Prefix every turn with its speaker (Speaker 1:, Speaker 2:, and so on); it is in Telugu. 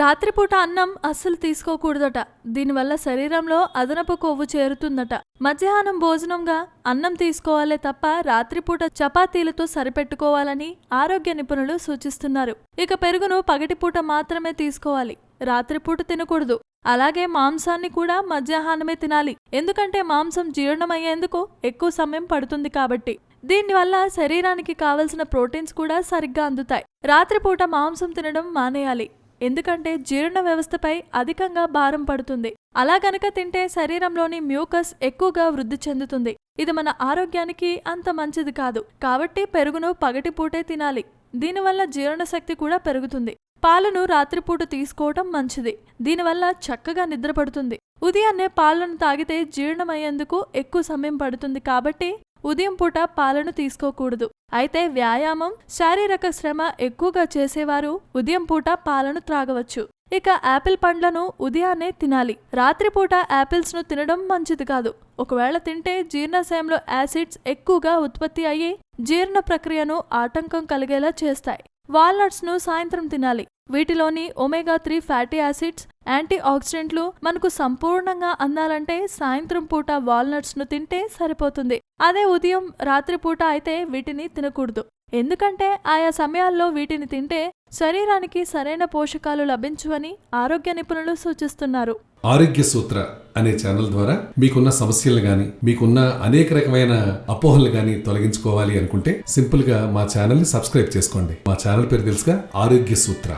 Speaker 1: రాత్రిపూట అన్నం అస్సలు తీసుకోకూడదట. దీనివల్ల శరీరంలో అదనపు కొవ్వు చేరుతుందట. మధ్యాహ్నం భోజనంగా అన్నం తీసుకోవాలే తప్ప రాత్రిపూట చపాతీలతో సరిపెట్టుకోవాలని ఆరోగ్య నిపుణులు సూచిస్తున్నారు. ఇక పెరుగును పగటిపూట మాత్రమే తీసుకోవాలి. రాత్రిపూట తినకూడదు. అలాగే మాంసాన్ని కూడా మధ్యాహ్నమే తినాలి. ఎందుకంటే మాంసం జీర్ణమయ్యేందుకు ఎక్కువ సమయం పడుతుంది కాబట్టి. దీనివల్ల శరీరానికి కావలసిన ప్రోటీన్స్ కూడా సరిగ్గా అందుతాయి. రాత్రిపూట మాంసం తినడం మానేయాలి. ఎందుకంటే జీర్ణ వ్యవస్థపై అధికంగా భారం పడుతుంది. అలా గనక తింటే శరీరంలోని మ్యూకస్ ఎక్కువగా వృద్ధి చెందుతుంది. ఇది మన ఆరోగ్యానికి అంత మంచిది కాదు. కాబట్టి పెరుగును పగటిపూటే తినాలి. దీనివల్ల జీర్ణశక్తి కూడా పెరుగుతుంది. పాలను రాత్రిపూట తీసుకోవటం మంచిది. దీనివల్ల చక్కగా నిద్రపడుతుంది. ఉదయాన్నే పాలను తాగితే జీర్ణమయ్యేందుకు ఎక్కువ సమయం పడుతుంది కాబట్టి ఉదయం పూట పాలను తీసుకోకూడదు. అయితే వ్యాయామం శారీరక శ్రమ ఎక్కువగా చేసేవారు ఉదయం పూట పాలను త్రాగవచ్చు. ఇక యాపిల్ పండ్లను ఉదయాన్నే తినాలి. రాత్రిపూట యాపిల్స్ను తినడం మంచిది కాదు. ఒకవేళ తింటే జీర్ణశయంలో యాసిడ్స్ ఎక్కువగా ఉత్పత్తి అయ్యి జీర్ణ ప్రక్రియను ఆటంకం కలిగేలా చేస్తాయి. వాల్నట్స్ను సాయంత్రం తినాలి. వీటిలోని omega three fatty acids anti ఆక్సిడెంట్లు మనకు సంపూర్ణంగా అందాలంటే సాయంత్రం పూట వాల్నట్స్ను తింటే సరిపోతుంది. అదే ఉదయం రాత్రిపూట అయితే వీటిని తినకూడదు. ఎందుకంటే ఆయా సమయాల్లో వీటిని తింటే శరీరానికి సరైన పోషకాలు లభించువని ఆరోగ్య నిపుణులు సూచిస్తున్నారు.
Speaker 2: ఆరోగ్య సూత్ర అనే ఛానల్ ద్వారా మీకున్న సమస్యలు గాని మీకున్న అనేక రకమైన అపోహలు గాని తొలగించుకోవాలి అనుకుంటే సింపుల్గా మా ఛానల్ని సబ్స్క్రైబ్ చేసుకోండి. మా ఛానల్ పేరు తెలుసుగా ఆరోగ్య సూత్ర.